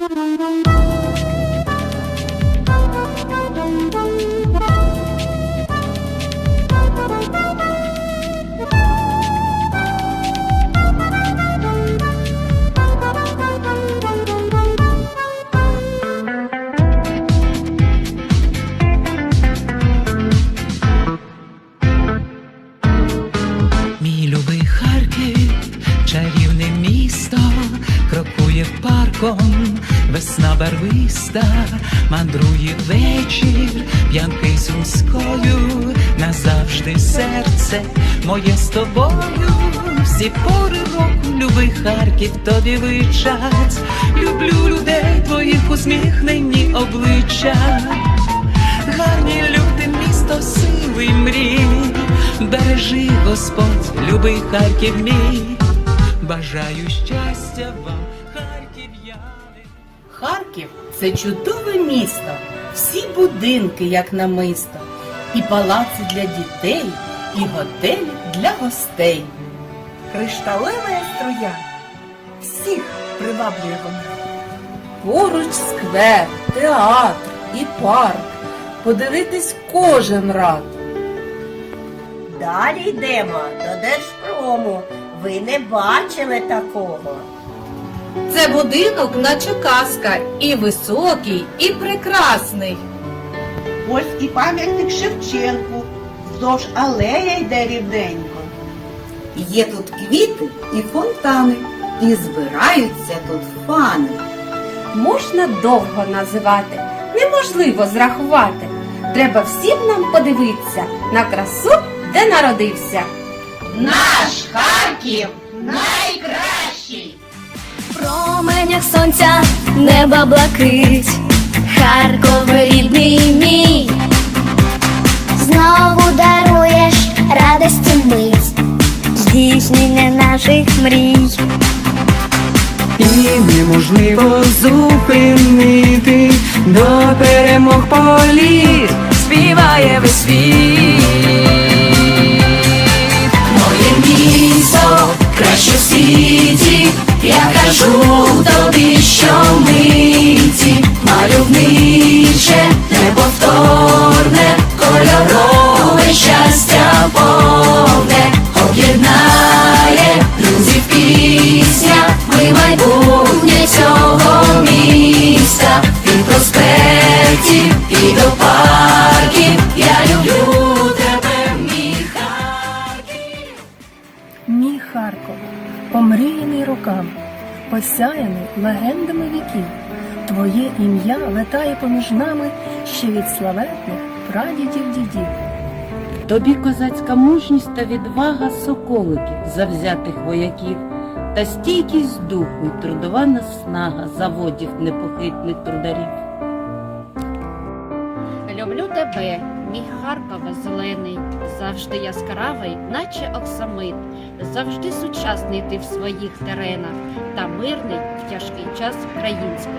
Мій парком, весна барвиста, мандрує вечір, п'янкий сумською, назавжди серце моє з тобою. Всі пори року, любий Харків, тобі вичать. Люблю людей твоїх усміхнені обличчя. Гарні люди, місто сили й мрій, бережи Господь, любий Харків мій, бажаю щастя вам, харків'яни. Харків це чудове місто, всі будинки, як намисто, і палаци для дітей, і готелі для гостей. Кришталева струя всіх приваблює вона. Поруч сквер, театр і парк. Подивитись кожен рад. Далі йдемо до Держпрому. Ви не бачили такого. Це будинок, наче казка, і високий, і прекрасний. Польський пам'ятник Шевченку. Вздовж алея йде рівненько. Є тут квіти і фонтани, і збираються тут фани. можна довго називати, неможливо зрахувати. Треба всім нам подивитися на красу, де народився. Наш Харків найкращий! В сонця неба блакить, Харков рідний мій, знову даруєш радості мить, здійснення наших мрій. І неможливо зупинити до перемог політ, співає весь світ. Майбутнє цього міста, від проспектів і до парків, я люблю тебе, мій Харків. Мій Харков, помріяний роками, посяяний легендами віків. Твоє ім'я летає поміж нами ще від славетних прадідів дідів. Тобі козацька мужність та відвага соколиків, завзятих вояків, та стійкість духу і трудова наснага заводів непохитних трударів. Люблю тебе, мій Харкова зелений, завжди яскравий, наче оксамит, завжди сучасний ти в своїх теренах та мирний в тяжкий час країнський.